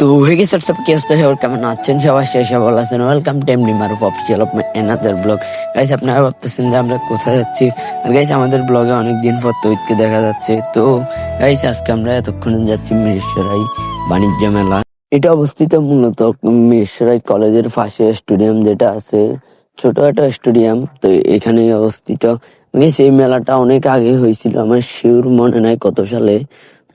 তো হয়ে গেছে সব কি অবস্থা? সবার কেমন আছেন? সবাই শেষে ভালো আছেন। ওয়েলকাম টু এমনি Maruf official of my another blog guys আপনারা ভাবতেছেন যে আমরা কোথায় যাচ্ছি? আর গাইস আমাদের ব্লগে অনেক দিন পর তৈতকে দেখা যাচ্ছে। তো গাইস আজকে আমরা এতক্ষণ যাচ্ছি মিরেশ্বরাই বাণিজ্য মেলা। এটা অবস্থিত মূলত মিরেশ্বরাই কলেজের পাশে স্টেডিয়াম যেটা আছে। ছোট একটা স্টেডিয়াম, তো এখানে অবস্থিত। এই মেলাটা অনেক আগে হয়েছিল। আমার শিওর মনে নাই কত সালে।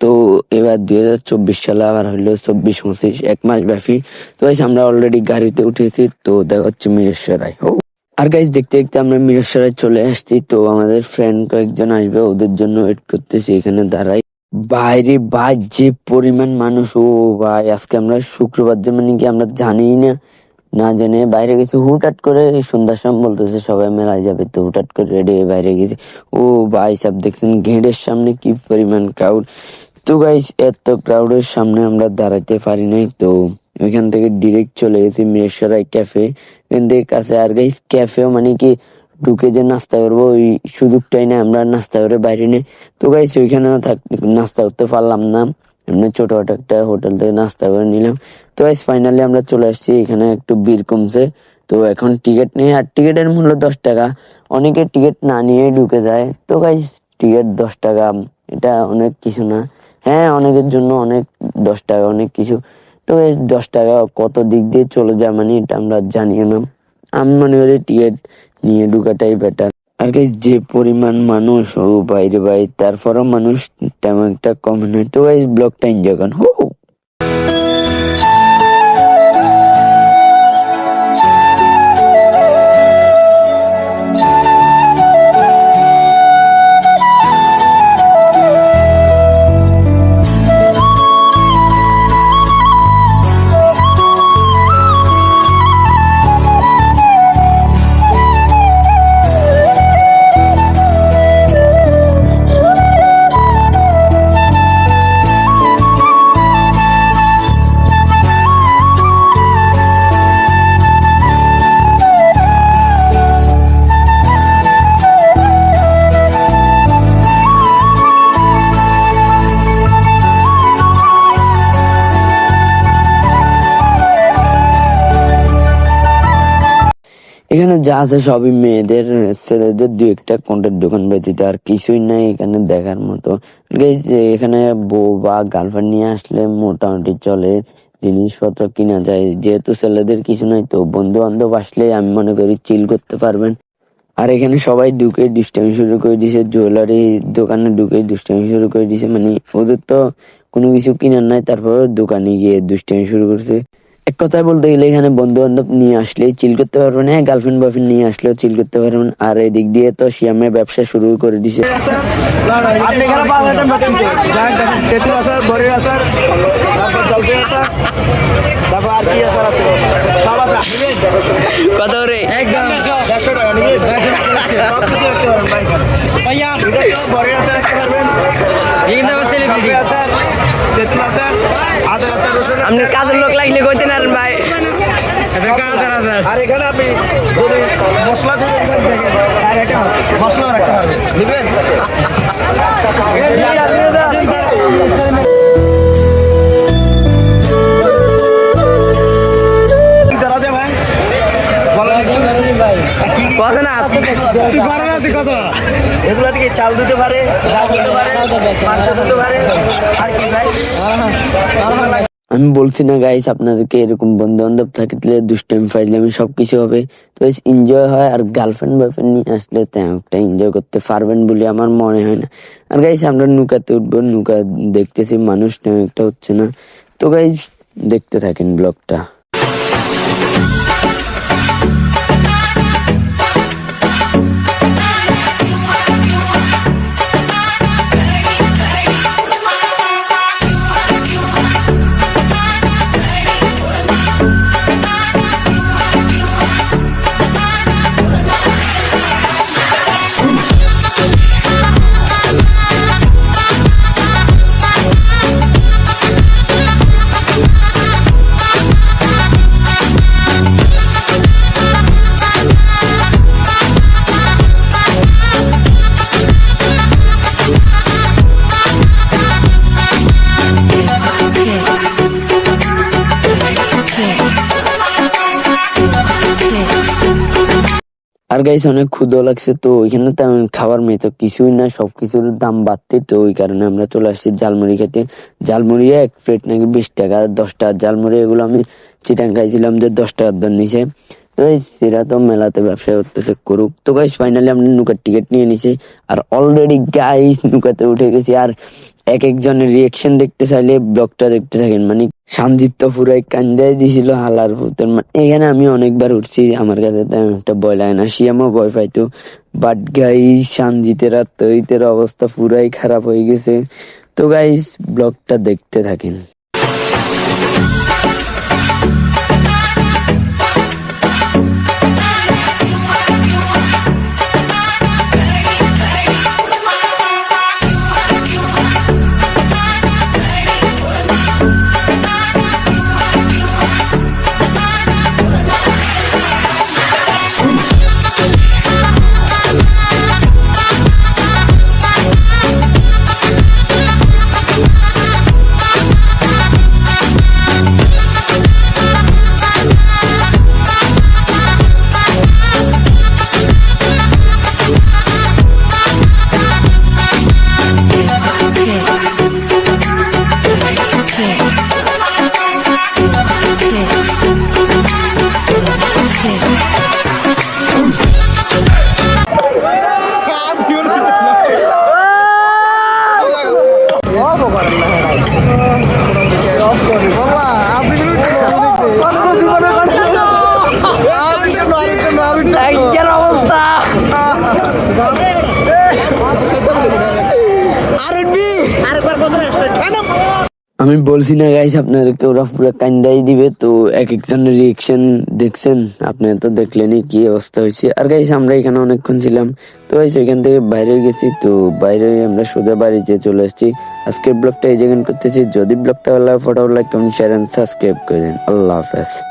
তো এবার দুই হাজার চব্বিশ সালে আবার হইল চব্বিশ পঁচিশ, এক মাস ব্যাপী। তো আমরা অলরেডি গাড়িতে উঠেছি, তো দেখা হচ্ছে মিরেশ্বরায় ও। আর গাইস দেখতে দেখতে আমরা মিরেশ্বরায় চলে আসছি, তো আমাদের ফ্রেন্ড কয়েকজন আসবে, ওদের জন্য ওয়েট করতেছি, এখানে দাঁড়াই। বাইরে ভাই, যে পরিমাণ মানুষ, ও ভাই, আজকে আমরা শুক্রবার যে মানে কি আমরা জানি না। না জেনে বাইরে গেছি, হুটহাট করে সন্ধ্যার সময় বলতেছে, সবাই মেলায় যাবে, তো হুটহাট করে রেডি হয়ে বাইরে গেছি। ও ভাই, সব দেখছেন, গেটের সামনে কি পরিমাণ ক্রাউড তো গাইস এত ক্রাউডের সামনে আমরা দাঁড়াতে পারি নাই, তো ওইখান থেকে ডিরেক্ট চলে গেছি মিরেশ্বরাই ক্যাফে এখান থেকে কাছে আর গাইস ক্যাফেও মানে কি ঢুকে যে নাস্তা করব, ওই সুযোগটাই না আমরা নাস্তা করে বাইরে নেই। তো গাইস ওইখানেও থাক, নাস্তা করতে পারলাম না। এমনি ছোটখাটো একটা হোটেল থেকে নাস্তা করে নিলাম। তো গাইস ফাইনালি আমরা চলে আসছি, এখানে একটু ভিড় কমছে। তো এখন টিকিট নেই, আর টিকিটের মূল্য দশ টাকা। অনেকে টিকিট না নিয়ে ঢুকে যায়। তো গাইস টিকিট দশ টাকা, এটা অনেক কিছু না। হ্যাঁ অনেকের জন্য অনেক দশ টাকা, অনেক কিছু। তো এই দশ টাকা কত দিক দিয়ে চলে যায় মানে এটা আমরা জানিও না। আমি মনে করি টিকিট নিয়ে ঢুকাটাই বেটার আর কি যে পরিমাণ মানুষ, ও বাইরে বাইরে, তারপরও মানুষ তেমন একটা কম নয় তো এই ব্লগটা এনজয় করেন। হো। এখানে যা আছে সবই মেয়েদের, ছেলেদের দু একটা কোনটার দোকান ব্যতীত আর কিছুই নাই এখানে দেখার মতো। এখানে বউ বা গার্লফ্রেন্ড নিয়ে আসলে মোটামুটি চলে, জিনিসপত্র কিনা যায়। যেহেতু ছেলেদের কিছু নাই, তো বন্ধু বান্ধব আসলে আমি মনে করি চিল করতে পারবেন। আর এখানে সবাই ঢুকে দুষ্টামি শুরু করে দিছে জুয়েলারি দোকানে ঢুকে দুষ্টামি শুরু করে দিছে। মানে ওদের তো কোনো কিছু কিনার নাই, তারপর দোকানে গিয়ে দুষ্টামি শুরু করছে। এক কথায় বলতে গেলে এখানে বন্ধু বান্ধব নিয়ে আসলে চিল করতে পারবেন। হ্যাঁ গার্লফ্রেন্ড বয়ফ্রেন্ড নিয়ে আসলেও চিল করতে পারবেন। আর এদিক দিয়ে তো শিয়ামের ব্যবসা শুরু করে দিছে। কত রে ভাইয়া। আপনি কাজের লোক লাগলে কইতে না ভাই। আর এখানে আপনি যদি মশলা দেখেন রাখতে পারবেন নিবেন? কথা না? তুই পারে না তুই কথা এগুলা থেকে চাল দিতে পারে ডাল দিতে পারে মাংস দিতে পারে। আর কি ভাই? আমি বলছি না গাইস আপনাদেরকে এরকম বন্ধু বান্ধব থাকলে দুষ্টাইম ফাইজলামি সবকিছু হবে। তো এনজয় হয় আর গার্লফ্রেন্ড বয়ফ্রেন্ড নিয়ে আসলে তেমনটা এনজয় করতে পারবেন বলে আমার মনে হয় না। আর গাইস আমরা নৌকাতে উঠবো, নৌকা দেখতেছি, মানুষ তেমন একটা হচ্ছে না। তো গাইস দেখতে থাকেন ব্লগটা আর গাইস অনেক ক্ষুদো লাগছে তো, ওইখানে তো খাবার মেয়ে তো কিছুই না, সবকিছুর দাম বাড়তে তো, ওই কারণে আমরা চলে আসছি ঝালমুড়ি খেতে। ঝালমুড়ি এক প্লেট নাকি বিশ টাকা, দশ টাকা। ঝালমুড়ি এগুলো আমি চিটাং খাইছিলাম যে দশ টাকার দর নিচে। সেরা তো মেলাতে ব্যবসা করতেছে করুক। তো গাইস ফাইনালি আমরা নৌকার টিকিট নিয়ে নিছি। আর অলরেডি গাইস নৌকাতে উঠে গেছি। আর এক একজনের রিয়েকশন দেখতে চাইলে ব্লগটা দেখতে থাকেন। মানে সন্দীপ তো পুরাই কান্দাই দিছিল হালার ভূতের মানে এখানে আমি অনেকবার উঠছি আমার কাছে একটা ভয় লাগে না শিয়ামও ভয় পাইতো। বাট গাই সঞ্জিতের আর তৈতের অবস্থা পুরাই খারাপ হয়ে গেছে। তো গাইস ব্লগটা দেখতে থাকেন। আমি বলছি না গাইস আপনাদেরকে ওরা পুরো কান্দাই দিবে তো এক একজনের রিয়েকশন দেখছেন আপনারা তো দেখলেনই কি অবস্থা হয়েছে। আর গাইস আমরা এখানে অনেকক্ষণ ছিলাম তো গাইস এখান থেকে বাইরে গেছি তো বাইরে আমরা সোজা বাড়িতে চলে আসছি। আজকের ব্লগটা এই জায়গায় করতেছি। যদি ব্লগটা ভালো লাগে photo like comment share and subscribe করেন। আল্লাহ হাফেজ।